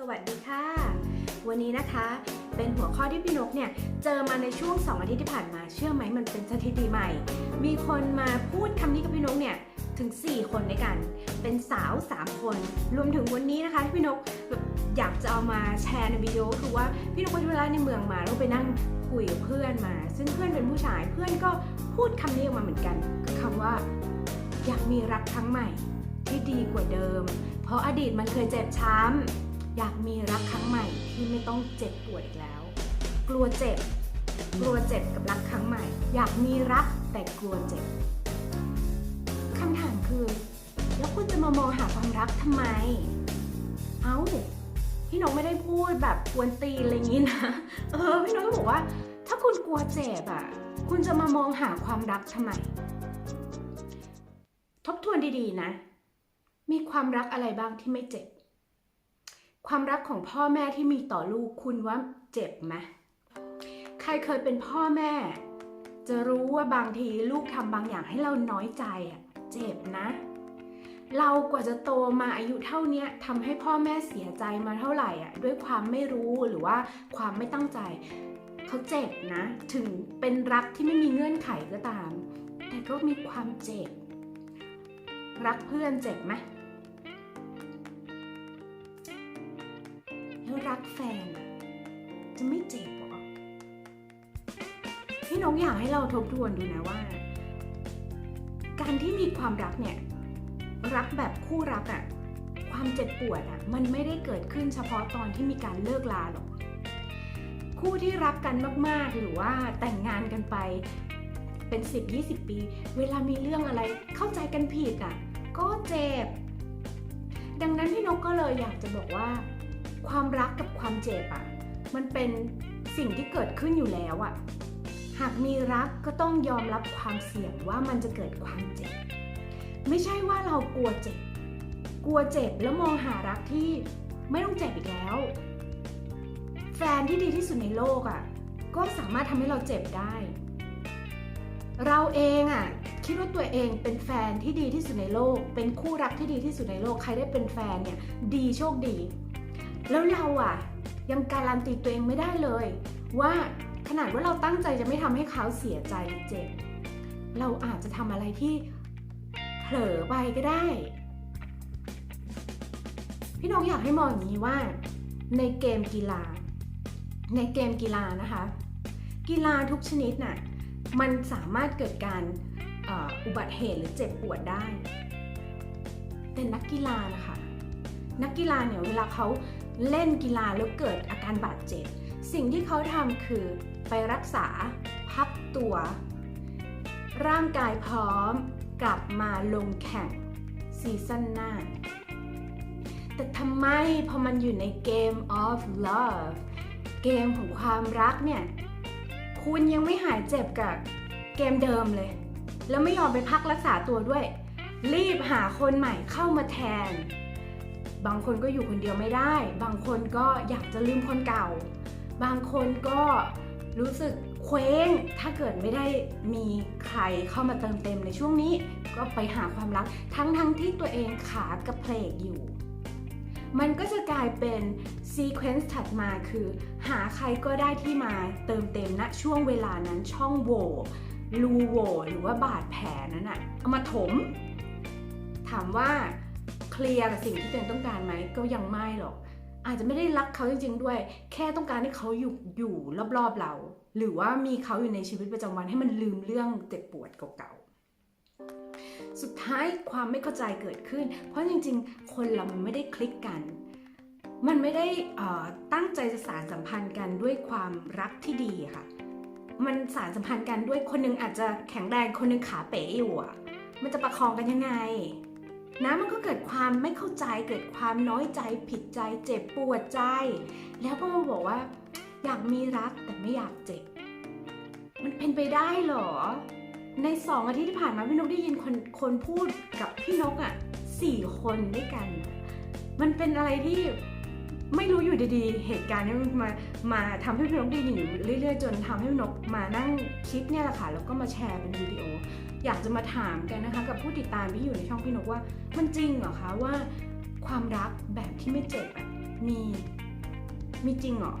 สวัสดีค่ะ วันนี้นะคะเป็นหัวข้อที่พี่นกเนี่ยเจอมาในช่วง 2 อาทิตย์ที่ผ่านมาเชื่อไหมมันเป็นสถิติใหม่ มีคนมาพูดคำนี้กับพี่นกเนี่ยถึง 4 คนด้วยกัน เป็นสาว 3 คน รวมถึงวันนี้นะคะที่พี่นกอยากจะเอามาแชร์ในวิดีโอคือว่าพี่นกไปธุระในเมืองมาแล้วไปนั่งคุยกับเพื่อนมา ซึ่งเพื่อนเป็นผู้ชายเพื่อนก็พูดคำนี้ออกมาเหมือนกันคือคำว่า อยากมีรักครั้งใหม่ที่ดีกว่าเดิม เพราะอดีตมันเคยเจ็บช้ำ อยากมีรักครั้งใหม่ที่ไม่ต้องเจ็บปวดอีกแล้ว กลัวเจ็บ กลัวเจ็บกับรักครั้งใหม่ อยากมีรักแต่กลัวเจ็บคำถามคือ แล้วคุณจะมามองหาความรักทำไม เอ้าพี่นกไม่ได้พูดแบบกวนตีนอะไรอย่างนี้นะ เออพี่นกก็บอกว่า ถ้าคุณกลัวเจ็บอะ คุณจะมามองหาความรักทำไม ทบทวนดีๆนะ มีความรักอะไรบ้างที่ไม่เจ็บ ความรักของพ่อแม่ที่มีต่อลูกคุณว่าเจ็บไหมใครเคยเป็นพ่อแม่ จะรู้ว่าบางทีลูกทำบางอย่างให้เราน้อยใจอะเจ็บนะ เรากว่าจะโตมาอายุเท่านี้ทำให้พ่อแม่เสียใจมาเท่าไหร่อะด้วยความไม่รู้หรือว่าความไม่ตั้งใจเขาเจ็บนะ ถึงเป็นรักที่ไม่มีเงื่อนไขก็ตาม แต่ก็มีความเจ็บ รักเพื่อนเจ็บไหม รักแฟน จะไม่เจ็บหรอพี่นกองอยากให้เราทบทวนดูนะว่า การที่มีความรักเนี่ย รักแบบคู่รักอะความเจ็บปวดอะมันไม่ได้เกิดขึ้นเฉพาะตอนที่มีการเลิกลาหรอก คู่ที่รักกันมากๆ หรือว่าแต่งงานกันไปเป็น 10-20 ปี เวลามีเรื่องอะไรเข้าใจกันผิดอะก็เจ็บ ดังนั้นพี่นกก็เลยอยากจะบอกว่า ความรักกับความเจ็บอะมันเป็นสิ่งที่เกิดขึ้นอยู่แล้วอะหากมีรักก็ต้องยอมรับความเสี่ยงว่ามันจะเกิดความเจ็บ ไม่ใช่ว่าเรากลัวเจ็บ กลัวเจ็บแล้วมองหารักที่ไม่ต้องเจ็บอีกแล้ว แฟนที่ดีที่สุดในโลกอะ ก็สามารถทำให้เราเจ็บได้ เราเองอะคิดว่าตัวเองเป็นแฟนที่ดีที่สุดในโลก เป็นคู่รักที่ดีที่สุดในโลก ใครได้เป็นแฟนเนี่ยดีโชคดี แล้วเราอะ ยังการันตีตัวเองไม่ได้เลย ว่าขนาดว่าเราตั้งใจจะไม่ทำให้เขาเสียใจหรือเจ็บเราอาจจะทำอะไรที่เผลอไปก็ได้ พี่น้องอยากให้มองอย่างนี้ว่า ในเกมกีฬา ในเกมกีฬานะคะ กีฬาทุกชนิดน่ะมันสามารถเกิดการออุบัติเหตุหรือเจ็บปวดได้ แต่นักกีฬานะคะ นักกีฬาเนี่ยเวลาเขา เล่นกีฬาแล้วเกิดอาการบาดเจ็บ สิ่งที่เขาทำคือไปรักษาพักตัว ร่างกายพร้อมกลับมาลงแข่งซีซั่นหน้า แต่ทำไมพอมันอยู่ในเกม of love เกมของความรักเนี่ย คุณยังไม่หายเจ็บกับเกมเดิมเลย แล้วไม่ยอมไปพักรักษาตัวด้วย รีบหาคนใหม่เข้ามาแทน บางคนก็อยู่คนเดียวไม่ได้ บางคนก็อยากจะลืมคนเก่า บางคนก็รู้สึกเคว้ง ถ้าเกิดไม่ได้มีใครเข้ามาเติมเต็มในช่วงนี้ ก็ไปหาความรัก ทั้งๆทที่ตัวเองขากระเพลกอยู่ มันก็จะกลายเป็นซีเควนซ์ถัดมาคือ หาใครก็ได้ที่มาเติมเต็มณช่วงเวลานั้นช่องโหว่รูโหว่หรือว่าบาดแผลนั้นอะเอามาถม ถามว่า เคลียร์กับสิ่งที่ตัวเองต้องการไหมก็ยังไม่หรอก อาจจะไม่ได้รักเขาจริง ๆ ด้วย แค่ต้องการให้เขาอยู่อยู่รอบๆเรา หรือว่ามีเขาอยู่ในชีวิตประจำวันให้มันลืมเรื่องเจ็บปวดเก่าๆสุดท้ายความไม่เข้าใจเกิดขึ้น เพราะจริง ๆ คนเรามันไม่ได้คลิกกันมันไม่ได้ตั้งใจจะสารสัมพันธ์กันด้วยความรักที่ดีค่ะ มันสารสัมพันธ์กันด้วยคนหนึงอาจจะแข็งแรงคนหนึงขาเป๋อยู่อะมันจะประคองกันยังไง นะมันก็เกิดความไม่เข้าใจเกิดความน้อยใจผิดใจเจ็บปวดใจ แล้วก็มาบอกว่า อยากมีรักแต่ไม่อยากเจ็บ มันเป็นไปได้เหรอ ในสองอาทิตย์ที่ผ่านมาพี่นกได้ยินคนคนพูดกับพี่นกอะ่ะสี่คนด้วยกัน มันเป็นอะไรที่ไม่รู้อยู่ดีๆ เหตุการณ์นี้มันมา มาทำให้พี่นกได้ยินอยู่เรื่อยๆ จนทำให้พี่นกมานั่งคิดเนี่ยแหละค่ะ แล้วก็มาแชร์เป็นวิดีโอ อยากจะมาถามกันนะคะ กับผู้ติดตามที่อยู่ในช่องพี่นกว่า มันจริงเหรอคะว่า ความรักแบบที่ไม่เจ็บมีมีจริงเหรอ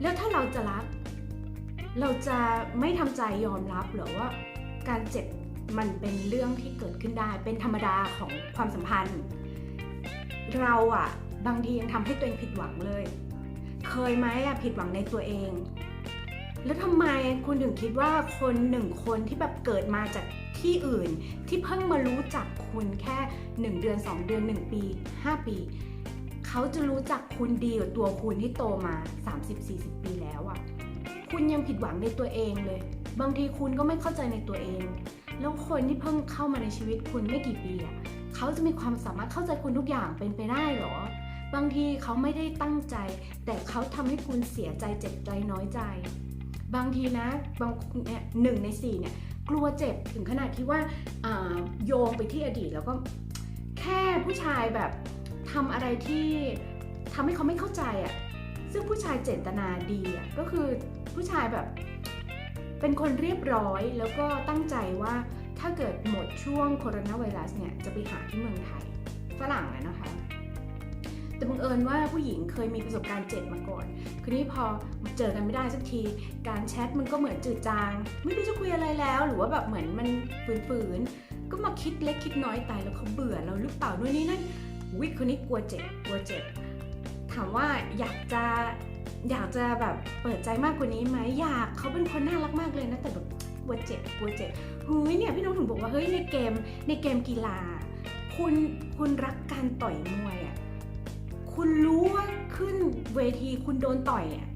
แล้วถ้าเราจะรัก เราจะไม่ทำใจยอมรับหรือว่า การเจ็บมันเป็นเรื่องที่เกิดขึ้นได้ เป็นธรรมดาของความสัมพันธ์ เราอะบางทียังทำให้ตัวเองผิดหวังเลย เคยไหมอะผิดหวังในตัวเอง แล้วทำไมคุณถึงคิดว่าคนหนึ่งคนที่แบบเกิดมาจากที่อื่น ที่เพิ่งมารู้จักคุณแค่ 1 เดือน 2 เดือน 1 ปี 5 ปี เขาจะรู้จักคุณดีกว่าตัวคุณที่โตมา 30-40 ปีแล้วอะคุณยังผิดหวังในตัวเองเลย บางทีคุณก็ไม่เข้าใจในตัวเอง แล้วคนที่เพิ่งเข้ามาในชีวิตคุณไม่กี่ปีอะเขาจะมีความสามารถเข้าใจคุณทุกอย่างเป็นไปได้หรอบางทีเขาไม่ได้ตั้งใจ แต่เขาทำให้คุณเสียใจเจ็บใจน้อยใจ บางทีนะบางเนี่ยหนึ่งในสี่เนี่ยกลัวเจ็บถึงขนาดที่ว่าโยงไปที่อดีตแล้วก็แค่ผู้ชายแบบทำอะไรที่ทำให้เขาไม่เข้าใจอะ่ะซึ่งผู้ชายเจตนาดีอะ่ะก็คือผู้ชายแบบเป็นคนเรียบร้อยแล้วก็ตั้งใจว่าถ้าเกิดหมดช่วงโคโรนาไวรัสเนี่ยจะไปหาที่เมืองไทยฝรั่งอะนะคะ แต่บังเอิญว่าผู้หญิงเคยมีประสบการณ์เจ็บมาก่อน คือนี่พอเจอกันไม่ได้สักที การแชทมันก็เหมือนจืดจาง ไม่รู้จะคุยอะไรแล้ว หรือว่าแบบเหมือนมันฝืนๆ ก็มาคิดเล็กคิดน้อยตายแล้วเขาเบื่อเราหรือเปล่าด้วยนี่นั่นวิคนนี้กลัวเจ็บกลัวเจ็บ ถามว่าอยากจะอยากจะแบบเปิดใจมากกว่านี้ไหมอยากเขาเป็นคนน่ารักมากเลยนะแต่แบบกลัวเจ็บกลัวเจ็บเฮ้ยเนี่ยพี่น้องถึงบอกว่าเฮ้ยในเกมในเกมกีฬา คุณคุณรักการต่อยมวยอะ คุณรู้ว่าขึ้นเวทีคุณโดนต่อยอะ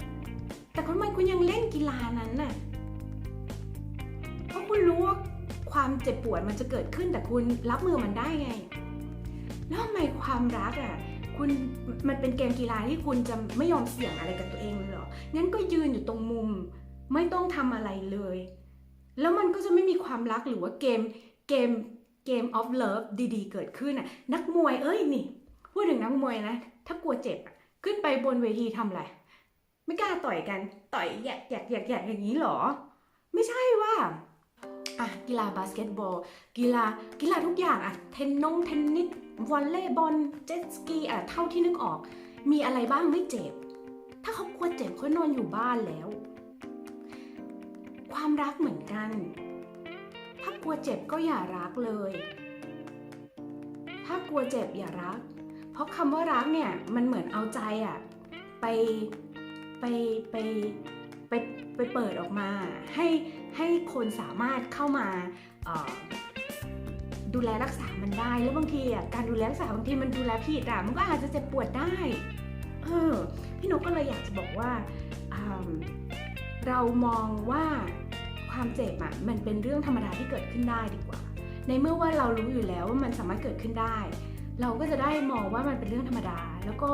แต่ทำไมคุณยังเล่นกีฬานั้นน่ะ เพราะคุณรู้ว่าความเจ็บปวดมันจะเกิดขึ้นแต่คุณรับมือมันได้ไง แล้วทำไมความรักอะคุณมันเป็นเกมกีฬาที่คุณจะไม่ยอมเสี่ยงอะไรกับตัวเองเลยหรอ งั้นก็ยืนอยู่ตรงมุมไม่ต้องทำอะไรเลย แล้วมันก็จะไม่มีความรักหรือว่าเกมเกมเกมออฟเลิฟดีๆ เกิดขึ้นอะ นักมวยเอ้ยนี่ พูดถึงนักมวยนะ ถ้ากลัวเจ็บขึ้นไปบนเวทีทำอะไรไม่กล้าต่อยกัน ต่อยแยกแยกแยกแยกอย่างนี้หรอ ไม่ใช่ว่าอะกีฬาบาสเกตบอล กีฬากีฬาทุกอย่างอะเทนนงเทนนิสวอลเลย์บอลเจ็ตสกีอะเท่าที่นึกออก มีอะไรบ้างไม่เจ็บ ถ้าเขากลัวเจ็บเขานอนอยู่บ้านแล้ว ความรักเหมือนกัน ถ้ากลัวเจ็บก็อย่ารักเลย ถ้ากลัวเจ็บอย่ารัก เพราะคำว่ารักเนี่ยมันเหมือนเอาใจอะไปไปไปไปไปเปิดออกมาให้ให้คนสามารถเข้ามาดูแลรักษามันได้แล้วบางทีอะการดูแลรักษาบางทีมันดูแลผิดอะมันก็อาจจะเจ็บปวดได้เออพี่นกก็เลยอยากจะบอกว่าอืมเรามองว่าความเจ็บอะมันเป็นเรื่องธรรมดาที่เกิดขึ้นได้ดีกว่า ในเมื่อว่าเรารู้อยู่แล้วว่ามันสามารถเกิดขึ้นได้ เราก็จะได้มองว่ามันเป็นเรื่องธรรมดา แล้วก็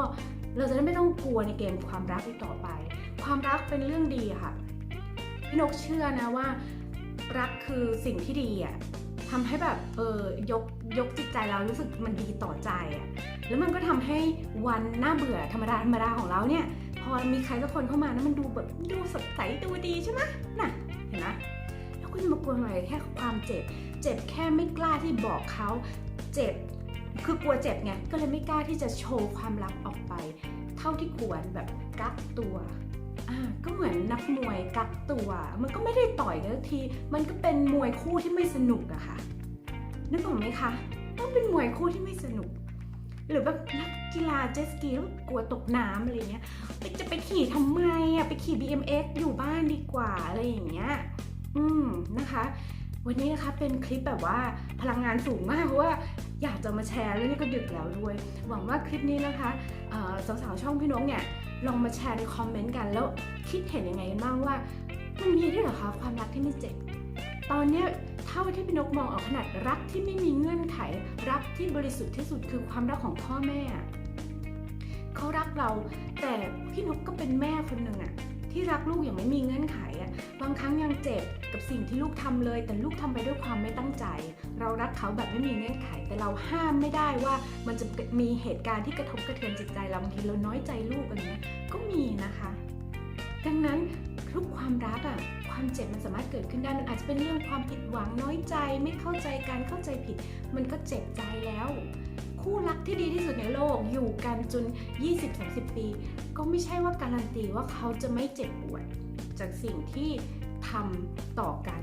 เราจะได้ไม่ต้องกลัวในเกมความรักอีกต่อไป ความรักเป็นเรื่องดีค่ะ พี่นกเชื่อนะว่า รักคือสิ่งที่ดีอะทำให้แบบเออยกยกจิตใจเรารู้สึกมันดีต่อใจอะแล้วมันก็ทำให้วันน่าเบื่อธรรมดาธรรมดาของเราเนี่ย พอมีใครสักคนเข้ามาแล้วมันดูแบบดูสดใสดูดีใช่ไหมน่ะเห็นไหมแล้วคุณจะมากลัวอะไรแค่ความเจ็บ เจ็บแค่ไม่กล้าที่บอกเขาเจ็บ คือกลัวเจ็บไงก็เลยไม่กล้าที่จะโชว์ความรักออกไป เท่าที่ควรแบบกักตัวก็เหมือนนักมวยกักตัว มันก็ไม่ได้ต่อยกันสักที มันก็เป็นมวยคู่ที่ไม่สนุกอะค่ะ นึกออกไหมคะ ต้องเป็นมวยคู่ที่ไม่สนุก หรือแบบนักกีฬาเจ็ตสกีแล้วกลัวตกน้ำอะไรเงี้ยจะไปขี่ทำไมอะไปขี่ BMX อยู่บ้านดีกว่าอะไรอย่างเงี้ย อืมนะคะ วันนี้นะคะเป็นคลิปแบบว่าพลังงานสูงมากเพราะว่า อยากจะมาแชร์แล้วนี่ก็ดึกแล้วด้วย หวังว่าคลิปนี้นะคะเอ่อสาวๆช่องพี่นกเนี่ยลองมาแชร์ในคอมเมนต์กันแล้วคิดเห็นยังไงบ้างว่ามันมีด้วยเหรอคะความรักที่ไม่เจ็บตอนนี้เท่าที่พี่นกมองออกขนาดรักที่ไม่มีเงื่อนไข รักที่บริสุทธิ์ที่สุดคือความรักของพ่อแม่เขารักเราแต่พี่นกก็เป็นแม่คนหนึ่งอะที่รักลูกอย่างไม่มีเงื่อนไข บางครั้งยังเจ็บกับสิ่งที่ลูกทำเลย แต่ลูกทำไปด้วยความไม่ตั้งใจ เรารักเขาแบบไม่มีเงื่อนไข แต่เราห้ามไม่ได้ว่ามันจะมีเหตุการณ์ที่กระทบกระเทือนจิตใจเราบางทีเราน้อยใจลูกอะไรเงี้ยก็มีนะคะ ดังนั้นทุกความรักอะความเจ็บมันสามารถเกิดขึ้นได้มันอาจจะเป็นเรื่องความผิดหวังน้อยใจ ไม่เข้าใจการเข้าใจผิด มันก็เจ็บใจแล้ว คู่รักที่ดีที่สุดในโลกอยู่กันจน 20-30 ปี ก็ไม่ใช่ว่าการันตีว่าเขาจะไม่เจ็บปวด จากสิ่งที่ทำต่อกัน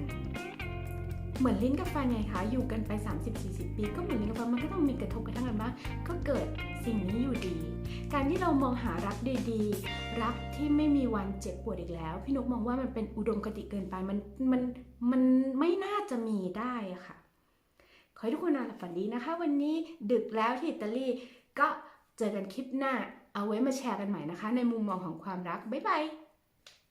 เหมือนลิ้นกับฟันไงคะ อยู่กันไป 30-40 ปี ก็เหมือนลิ้นกับฟันมันก็ต้องมีกระทบกระทั่งกันบ้างก็เกิดสิ่งนี้อยู่ดี การที่เรามองหารักดีๆ รักที่ไม่มีวันเจ็บปวดอีกแล้ว พี่นกมองว่ามันเป็นอุดมคติเกินไปมันมันมันไม่น่าจะมีได้ค่ะขอให้ทุกคนนอนหลับฝันดีนะคะ วันนี้ดึกแล้วที่อิตาลีก็เจอกันคลิปหน้า เอาไว้มาแชร์กันใหม่นะคะ ในมุมมองของความรัก บ๊ายบาย